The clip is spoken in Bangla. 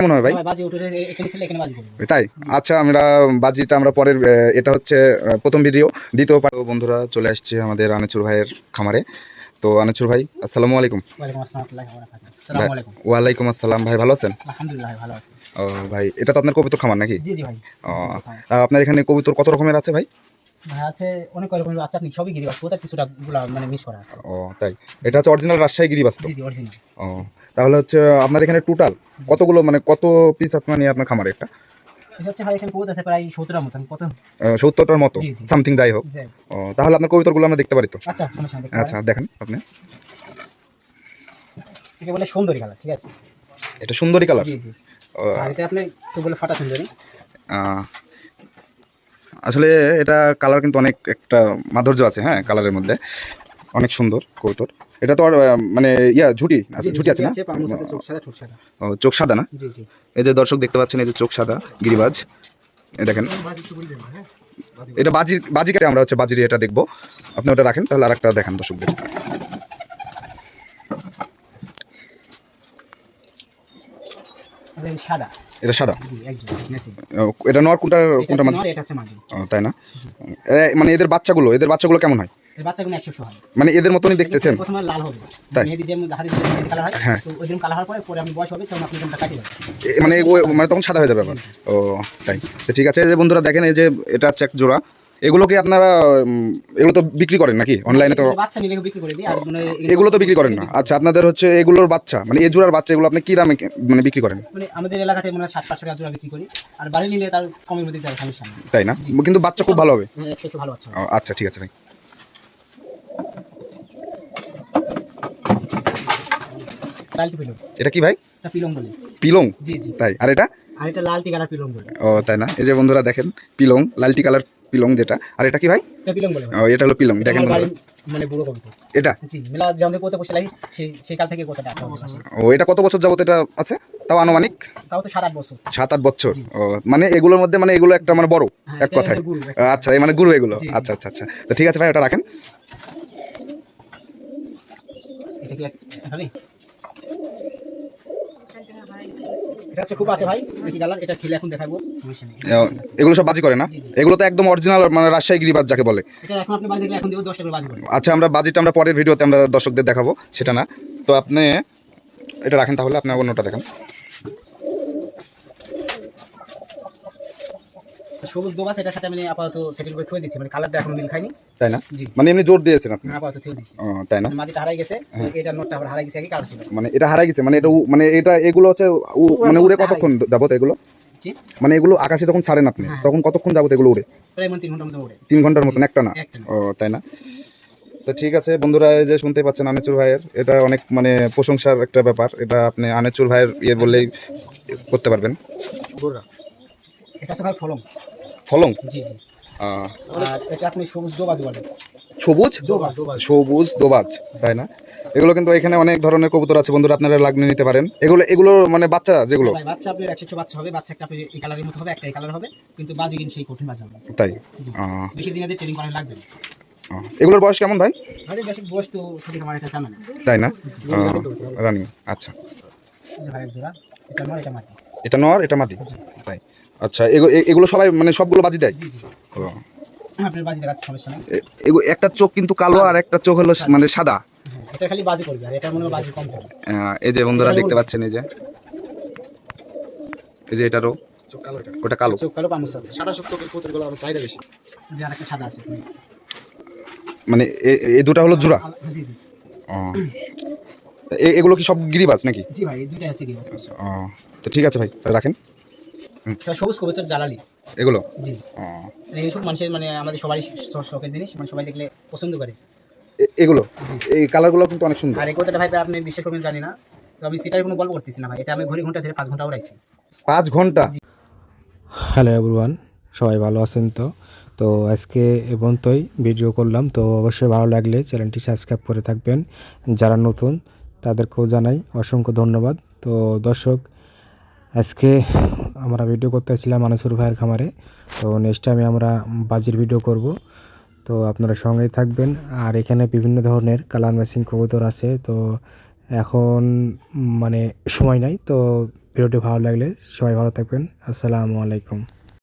কেমন হবে ভাই? ভাই বাজি উঠে এখানে ছিল এখানে বাজি তাই? আচ্ছা আমরা বাজিটা আমরা পরের এটা হচ্ছে প্রথম ভিডিও দ্বিতীয় পার্ট বন্ধুরা চলে আসছে আমাদের আনেচুর ভাইয়ের খামারে। তো আনেচুর ভাই আসসালামু আলাইকুম। ওয়ালাইকুম আসসালাম ভাই ভালো আছেন? আলহামদুলিল্লাহ ভালো আছি। ও ভাই এটা তো আপনার কবিতর খামার নাকি? জি জি ভাই। ও আপনার এখানে কবিতর কত রকমের আছে ভাই? আছে অনেক রকমের আছে আপনি সবই গিরি কোথাও কিছুটা গুলা মানে মিস করা আছে। ও তাই। এটা হচ্ছে অরিজিনাল রাজশাহী গিরিবাস তো জি জি অরিজিনাল ও তাহলে হচ্ছে আপনার এখানে টোটাল কতগুলো মানে কত পিস আপনার নিয়ে আপনার খামারে একটা? সত্তরটার মতো। সামথিং যাই হোক। ও তাহলে আপনার আমরা দেখতে পারি তো? আচ্ছা আচ্ছা দেখেন আপনি। বলে সুন্দরী কালার ঠিক আছে? এটা সুন্দরী কালার? জি জি। আর এটা আপনি তো বলে ফাটা সুন্দরী। আসলে এটা কালার কিন্তু অনেক একটা মাধুর্য আছে হ্যাঁ কালারের মধ্যে। অনেক সুন্দর কৌতর এটা তো আর মানে ইয়া ঝুটি আচ্ছা ঝুটি আছে না? চোখ সাদা ও, চোখ সাদা না? এই যে দর্শক দেখতে পাচ্ছেন এই যে চোখ সাদা গিরিবাজ। দেখেন। এটা বাজি বাজি কেটে আমরা হচ্ছে বাজির এটা দেখব। আপনি ওটা রাখেন তাহলে আরেকটা দেখেন দর্শকদের। সাদা। এটা সাদা? এটা নর কোনটা কোনটা তাই না? মানে এদের বাচ্চাগুলো এদের বাচ্চাগুলো কেমন হয়? বাচ্চাগুলো একশো হয়। মানে এদের মতনই দেখতেছেন? প্রথমে লাল হবে। তাই? মেহেদি যেমন হাতে মেহেদি কালার হয় হ্যাঁ। তো ওই কালার হওয়ার পরে পরে আপনি বয়স হবে তখন আপনি কোনটা কাটিয়ে মানে মানে তখন সাদা হয়ে যাবে আবার। ও তাই। তো ঠিক আছে যে বন্ধুরা দেখেন এই যে এটা হচ্ছে এক জোড়া। এগুলো কি আপনারা এগুলো তো বিক্রি করেন নাকি? অনলাইনে তো এগুলো তো বিক্রি করেন না। আচ্ছা আপনাদের হচ্ছে এগুলোর বাচ্চা মানে এই জোড়ার বাচ্চা এগুলো আপনি কি দামে মানে বিক্রি করেন? মানে আমাদের এলাকাতে মনে সাত পাঁচশো টাকা জোড়া বিক্রি করি আর বাড়ি নিলে তার কমের মধ্যে তার সমস্যা নেই তাই না? কিন্তু বাচ্চা খুব ভালো হবে। হ্যাঁ, ভালো বাচ্চা আচ্ছা ঠিক আছে ভাই। এটা কি ভাই? এটা পিলং বলে। পিলং? জি জি। তাই আর এটা? আর এটা লালটি কালার পিলং বলে। ও তাই না? এই যে বন্ধুরা দেখেন পিলং লালটি কালার পিলং যেটা। আর এটা কি ভাই? এটা পিলং বলে। এটা হলো পিলং দেখেন মানে বুড়ো এটা? জি মেলা যেমন কোথা বসে লাগি সেই সেই কাল থেকে কোথাটা আছে আমার বাসায়। ও এটা কত বছর যাবত এটা আছে? তাও আনুমানিক? তাও তো বছর। ও মানে এগুলোর মধ্যে মানে এগুলো একটা মানে বড় হ্যাঁ, এক কথায়। আচ্ছা এই মানে গুরু এগুলো। আচ্ছা আচ্ছা আচ্ছা। তো ঠিক আছে ভাই ওটা রাখেন। এটা কি এটা হচ্ছে খুব আছে ভাই দেখি কালার এটা খেলে এখন দেখাবো। সমস্যা নেই এগুলো সব বাজি করে না। এগুলো তো একদম অরিজিনাল মানে রাজশাহী গিরিবাজ যাকে বলে। এটা এখন আপনি বাজি দেখলে এখন দেবো দশ টাকা বাজি করব। আচ্ছা আমরা বাজিটা আমরা পরের ভিডিওতে আমরা দর্শকদের দেখাবো সেটা না। তো আপনি এটা রাখেন তাহলে আপনি অন্যটা দেখেন। সবুজ দোবাস এটার সাথে আমি আপাতত সেটেল করে থুয়ে দিচ্ছি মানে কালারটা এখন মিল খায়নি। তাই না? জি। মানে এমনি জোর দিয়েছেন আপনি? আপাতত থুয়ে দিচ্ছি। তাই না? মাটিটা হারাই গেছে এটা নোটটা আবার হারাই গেছে আগে কালার ছিল। মানে এটা হারাই গেছে মানে এটা মানে এটা এগুলো হচ্ছে মানে উড়ে কতক্ষণ যাবত এগুলো? মানে এগুলো আকাশে যখন ছাড়েন আপনি হ্যাঁ। তখন কতক্ষণ যাবত এগুলো উড়ে? প্রায় তিন ঘণ্টার মতো ওড়ে তিন ঘণ্টার মতন একটা না? ও তাই না? তো ঠিক আছে বন্ধুরা যে শুনতে পাচ্ছেন আনেচুর ভাইয়ের এটা অনেক মানে প্রশংসার একটা ব্যাপার। এটা আপনি আনেচুর ভাইয়ের ইয়ে বললেই করতে পারবেন। এটা হচ্ছে ভাই ফলং। ফলং? জি জি। আর এটা আপনি সবুজ দোবাজ বলেন সবুজ? সবুজ দোবাজ তাই না? এগুলো কিন্তু এখানে অনেক ধরনের কবুতর আছে বন্ধুরা আপনারা লাগিয়ে নিতে পারেন। এগুলো এগুলো মানে বাচ্চা যেগুলো? ভাই বাচ্চা আপনার একশো একশো বাচ্চা হবে বাচ্চা একটা আপনি এই কালারের মতো হবে একটা এই কালার হবে কিন্তু বাজি কিন্তু সেই কঠিন বাজি হবে। তাই? বেশি দিনে ট্রেনিং করা লাগবে এগুলোর বয়স কেমন ভাই? বেশি বয়স তো সঠিক আমার এটা জানা না তাই না? রানি আচ্ছা। ভাই জোড়া এটা নয় এটা মাটি। এটা নর এটা মাদি? তাই। আচ্ছা এগুলো সবাই মানে সবগুলো বাজি দেয়? জি জি আপনার বাজি দেখাচ্ছে সমস্যা নেই। এ- একটা চোখ কিন্তু কালো আর একটা চোখ হলো মানে সাদা। হ্যাঁ, এটা খালি বাজি করবে আর এটা মনে বাজি কম করবে। এই যে বন্ধুরা দেখতে পাচ্ছেন এই যে। এই যে এটারও ওটা কালো। চোখ কালো পামুস আছে। সাদা শক্তকের পুতুলগুলো আমার চাহিদা বেশি। যে আর একটা সাদা আছে মানে এ- এই দুটা হলো জোড়া? জি জি। ও। এ- এগুলো কি সব গিরিবাজ নাকি? জি ভাই এই হচ্ছে কি ও তো ঠিক আছে ভাই তাহলে রাখেন। এটা সবুজ কবিতর জ্বালালি। এগুলো? জি। ও। এইসব মানুষের মানে আমাদের সবারই শ- শখের জিনিস মানে সবাই দেখলে পছন্দ করে। এ- এগুলো? এই কালারগুলো কিন্তু অনেক সুন্দর। আর এই কথাটা ভাই আপনি বিশ্বাস করবেন জানি না। তো আমি সেটার কোনো গল্প করতেছি না ভাই এটা আমি ঘড়ি ঘণ্টা ধরে পাঁচ ঘণ্টা উড়াইছি পাঁচ ঘণ্টা? হ্যালো এভরিওয়ান সবাই ভালো আছেন তো? তো আজকে এ পর্যন্তই ভিডিও করলাম। তো অবশ্যই ভালো লাগলে চ্যানেলটি সাবস্ক্রাইব করে থাকবেন। যারা নতুন তাদেরকেও জানাই অসংখ্য ধন্যবাদ। তো দর্শক, আজকে আমরা ভিডিও করতে আসছিলাম মানসুর ভাইয়ের খামারে। তো নেক্সট টাইমে আমরা বাজির ভিডিও করব। তো আপনারা সঙ্গেই থাকবেন। আর এখানে বিভিন্ন ধরনের কালার ম্যাচিং কবুতর আছে। তো এখন মানে সময় নাই। তো ভিডিওটি ভালো লাগলে সবাই ভালো থাকবেন। আসসালামু আলাইকুম।